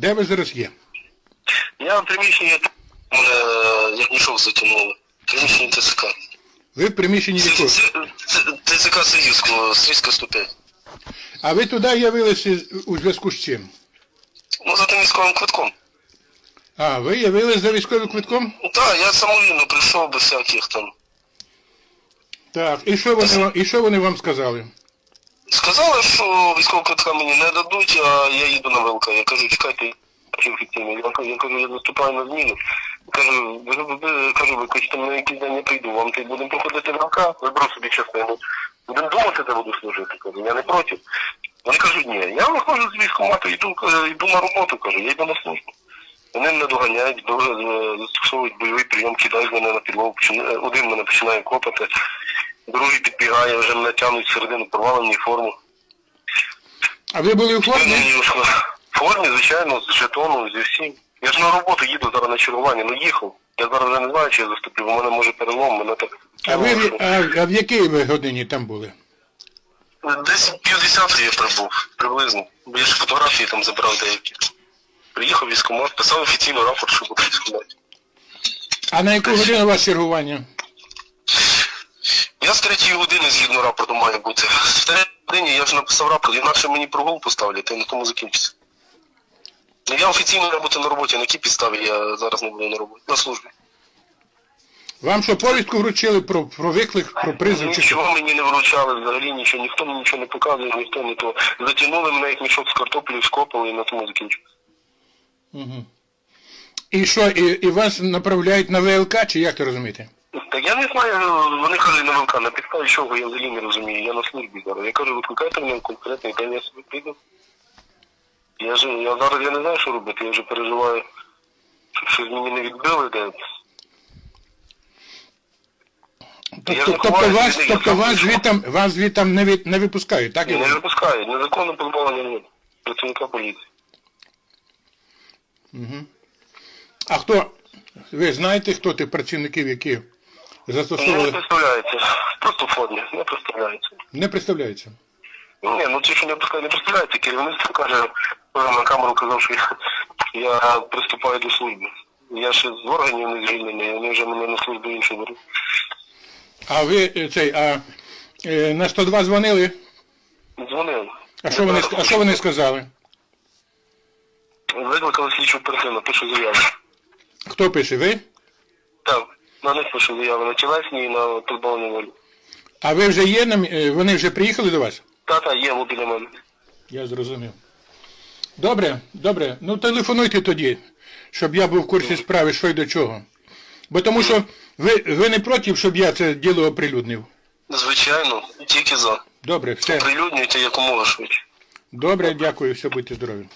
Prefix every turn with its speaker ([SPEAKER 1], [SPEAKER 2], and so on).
[SPEAKER 1] Де ви зараз є?
[SPEAKER 2] Я в приміщенні е, як мішок затягнули. Приміщення ТСК.
[SPEAKER 1] Ви в приміщенні якого?
[SPEAKER 2] ТСК Сирійського, Сирійська 105.
[SPEAKER 1] А ви туди явилися у зв'язку з чим?
[SPEAKER 2] Ну, за тим військовим квитком.
[SPEAKER 1] А, ви явились за військовим квитком?
[SPEAKER 2] Так, я самовільно прийшов без всяких там.
[SPEAKER 1] Так. І що вони вам, і що вони вам сказали?
[SPEAKER 2] Сказали, що військового квитка мені не дадуть, а я їду на ВЛК. Я кажу, чекайте, офіційно. Я кажу, я кажу, я заступаю на зміну. Кажу, кажу, ви хочете на якийсь день я прийду, вам тут будемо проходити ВЛК, виберу собі частину. Будемо думати, де буду служити. Кажу, я не проти. Вони кажуть, ні, я виходжу з військкомату, йду, йду на роботу, кажу, я йду на службу. Вони мене доганяють, до- е, застосовують бойовий прийом, кидають мене на підлогу, е, один мене починає копати, другий підбігає, вже мене тягнуть всередину, порвали мені форму.
[SPEAKER 1] А ви були у формі?
[SPEAKER 2] в формі, звичайно, з жетоном, зі всім. Я ж на роботу їду зараз на чергування, ну їхав. Я зараз вже не знаю, чи я заступлю, у мене може перелом, мене так.
[SPEAKER 1] А ви в- а, а в якій ви годині там були?
[SPEAKER 2] Десь півдесятої я прибув, приблизно. Бо я ж фотографії там забрав деякі. Приїхав військкомат, писав офіційно рапорт, що буду військкомат.
[SPEAKER 1] А на яку годину у вас чергування?
[SPEAKER 2] Третьої години згідно рапорту має бути. В третій годині я вже написав рапорт, інакше мені прогул поставлять, і на тому закінчиться. Я офіційно роботи на роботі, на якій підставі я зараз не буду на роботі, на службі.
[SPEAKER 1] Вам що повістку вручили про, про виклик, про призов чи що?
[SPEAKER 2] Нічого мені не вручали, взагалі нічого, ніхто мені нічого не показує, ніхто не то. Затягнули мене як мішок з картоплею, скопали і на тому закінчилось.
[SPEAKER 1] Угу. І що, і, і вас направляють на ВЛК, чи як то розумієте?
[SPEAKER 2] Так я не знаю, вони кажуть на ВЛК, на підставі чого, я взагалі не розумію, я на службі зараз. Я кажу, викликайте мене конкретний день, я собі прийду. Я ж я зараз я не знаю, що робити, я вже переживаю, щоб щось мені не відбили, де. Я
[SPEAKER 1] Тобто, тобто вас,
[SPEAKER 2] я
[SPEAKER 1] тобто
[SPEAKER 2] сам
[SPEAKER 1] вас
[SPEAKER 2] прийшов.
[SPEAKER 1] звітам, вас звітам не, від, не випускають, так? я
[SPEAKER 2] Не випускають, незаконно позбавлення влади, працівника поліції.
[SPEAKER 1] Угу. А хто, ви знаєте, хто тих працівників, які
[SPEAKER 2] Мені не представляється, просто в формі, не представляється.
[SPEAKER 1] Не представляється.
[SPEAKER 2] Ні, ну ті, що не представляється, керівництво каже, е, на камеру казав, що я, приступаю до служби. Я ще з органів не звільнений, вони вже мене на службу іншу беруть.
[SPEAKER 1] А ви е, цей, а е, на 102 дзвонили?
[SPEAKER 2] Дзвонили.
[SPEAKER 1] А що вони, а що вони сказали?
[SPEAKER 2] Викликали слідчу оперативно, пишу заяву.
[SPEAKER 1] Хто пише, ви?
[SPEAKER 2] На них на тілесні і на позбавлення волі.
[SPEAKER 1] А ви вже є, на е, вони вже приїхали до вас?
[SPEAKER 2] Та-та, є біля мене.
[SPEAKER 1] Я зрозумів. Добре, добре. Ну телефонуйте тоді, щоб я був в курсі справи, що й до чого. Бо тому що ви, ви не проти, щоб я це діло оприлюднив.
[SPEAKER 2] Звичайно, тільки за.
[SPEAKER 1] Добре, все.
[SPEAKER 2] Прилюднюйте якомога швидше.
[SPEAKER 1] Добре, дякую, все будьте здорові.